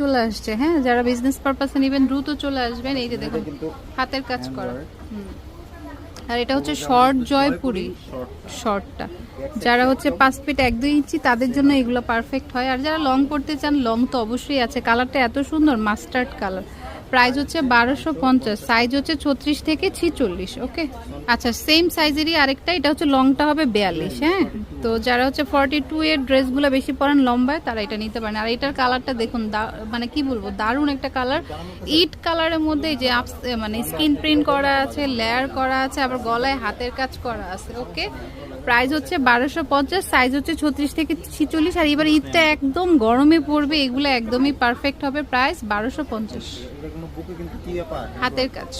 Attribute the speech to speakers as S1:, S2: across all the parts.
S1: চলে আসছে হ্যাঁ? যারা বিজনেস পারপাসে নেবেন দ্রুত চলে আসবেন। এই যে দেখুন হাতের কাজ করা। আর এটা হচ্ছে শর্ট জয়পুরি। শর্টটা যারা হচ্ছে পাঁচ ফিট এক দুই ইঞ্চি তাদের জন্য এগুলো পারফেক্ট হয়। আর যারা লং করতে চান লং তো অবশ্যই আছে। কালারটা এত সুন্দর মাস্টার্ড কালার প্রাইস হচ্ছে বারোশো পঞ্চাশ সাইজ হচ্ছে ছত্রিশ থেকে ছিচল্লিশ ওকে আচ্ছা সেম সাইজেরই আরেকটা এটা হচ্ছে লংটা হবে বিয়াল্লিশ হ্যাঁ? তো যারা হচ্ছে ফর্টি টু এর ড্রেসগুলো বেশি পরেন লম্বায়, তারা এটা নিতে পারেন। আর এটার কালারটা দেখুন মানে কি বলব, দারুণ একটা কালার। ইট কালারের মধ্যে যে মানে স্ক্রিন প্রিন্ট করা আছে, লেয়ার করা আছে, আবার গলায় হাতের কাজ করা আছে, ওকে? প্রাইস হচ্ছে বারোশো পঞ্চাশ সাইজ হচ্ছে ছত্রিশ থেকে ছিচল্লিশ, আর এবার ঈদটা একদম গরমে পড়বে এগুলো একদমই পারফেক্ট হবে প্রাইস বারোশো পঞ্চাশ। হাতের কাজ।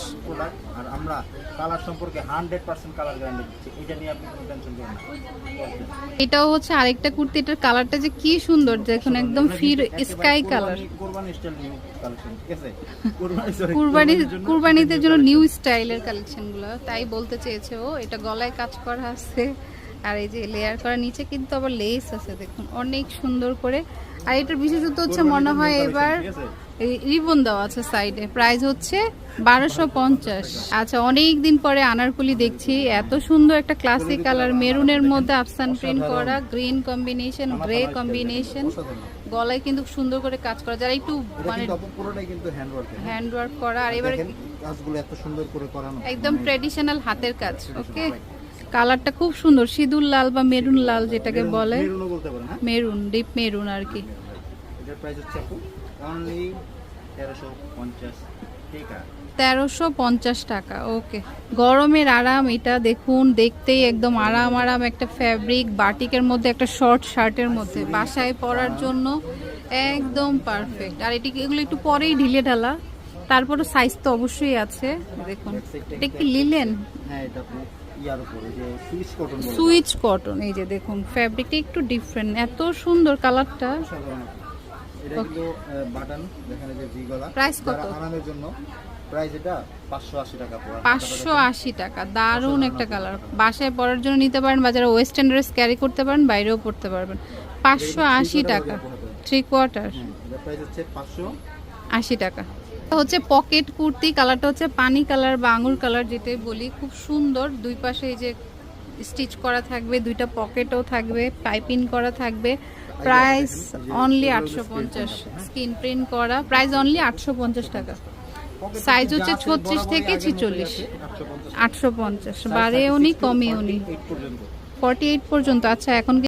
S2: আর আমরা কালার সম্পর্কে হান্ড্রেড পার্সেন্ট কালার গ্যারান্টি দিচ্ছি। এটা নিয়ে আপনি কোনো টেনশন করবেন না।
S1: এটাও হচ্ছে আরেকটা কুর্তি এটার কালারটা যে কি সুন্দর দেখুন একদম ফির স্কাই কালার
S2: কুরবানি স্টাইল নিউ কালেকশন ঠিক আছে? কোরবানি
S1: কুরবানিতে জন্য নিউ স্টাইলের কালেকশনগুলো তাই বলতে চেয়েছে ও এটা গলায় কাজ করা আছে। আর এই যে লেয়ার করা নিচে কিন্তু আবার লেস আছে দেখুন অনেক সুন্দর করে। আর এটার বিশেষত হচ্ছে মনে হয় এবার রিবন দেওয়া আছে সাইডে প্রাইস হচ্ছে বারোশো পঞ্চাশ। আচ্ছা অনেক দিন পরে আনারকুলি দেখছি এত সুন্দর একটা ক্লাসিক কালার মেরুনের মধ্যে আফসান প্রিন্ট করা গ্রিন কম্বিনেশন গ্রে কম্বিনেশন গলায় কিন্তু সুন্দর করে কাজ করা যারা একটু মানে
S2: হ্যান্ড ওয়ার্ক
S1: করা আর এবার
S2: কাজগুলো এত সুন্দর করে করানো।
S1: একদম ট্রেডিশনাল হাতের কাজ ওকে কালারটা খুব সুন্দর সিঁদুর লাল বা মেরুন লাল যেটাকে বলে।
S2: হ্যাঁ?
S1: মেরুন ডিপ মেরুন আর কি।
S2: তেরোশো পঞ্চাশ টাকা
S1: তেরোশো পঞ্চাশ টাকা ওকে গরমের আরাম এটা দেখুন দেখতেই একদম আরাম আরাম একটা ফ্যাব্রিক বাটিকের মধ্যে একটা শর্ট শার্টের মধ্যে। বাসায় পরার জন্য একদম পারফেক্ট আর এটি এগুলো একটু পরেই ঢিলে ঢালা? তারপরে সাইজ তো অবশ্যই আছে দেখুন। এটা কি লিলেন
S2: হ্যাঁ সুইচ কটন
S1: এই যে দেখুন ফ্যাব্রিকটা একটু ডিফারেন্ট এত সুন্দর কালারটা কত?
S2: জন্য পাঁচশো আশি টাকা
S1: দারুণ একটা কালার বাসায় পরার জন্য নিতে পারেন বা যারা ওয়েস্টার্ন ড্রেস ক্যারি করতে পারেন বাইরেও পড়তে পারবেন। পাঁচশো আশি টাকা থ্রি কোয়ার্টার
S2: হ্যাঁ
S1: আশি টাকা। হচ্ছে পকেট কুর্তি কালারটা হচ্ছে পানি কালার বা আঙুর কালার যেটাই বলি। খুব সুন্দর দুই পাশে এই যে স্টিচ করা থাকবে দুইটা পকেটও থাকবে পাইপিং করা থাকবে। প্রাইস অনলি আটশো পঞ্চাশ স্ক্রিন প্রিন্ট করা প্রাইস অনলি আটশো পঞ্চাশ টাকা। সাইজ হচ্ছে ছত্রিশ থেকে ছিচল্লিশ। আটশো পঞ্চাশ বাড়েও নি কমেও নি ফর্টি এইট পর্যন্ত আচ্ছা এখন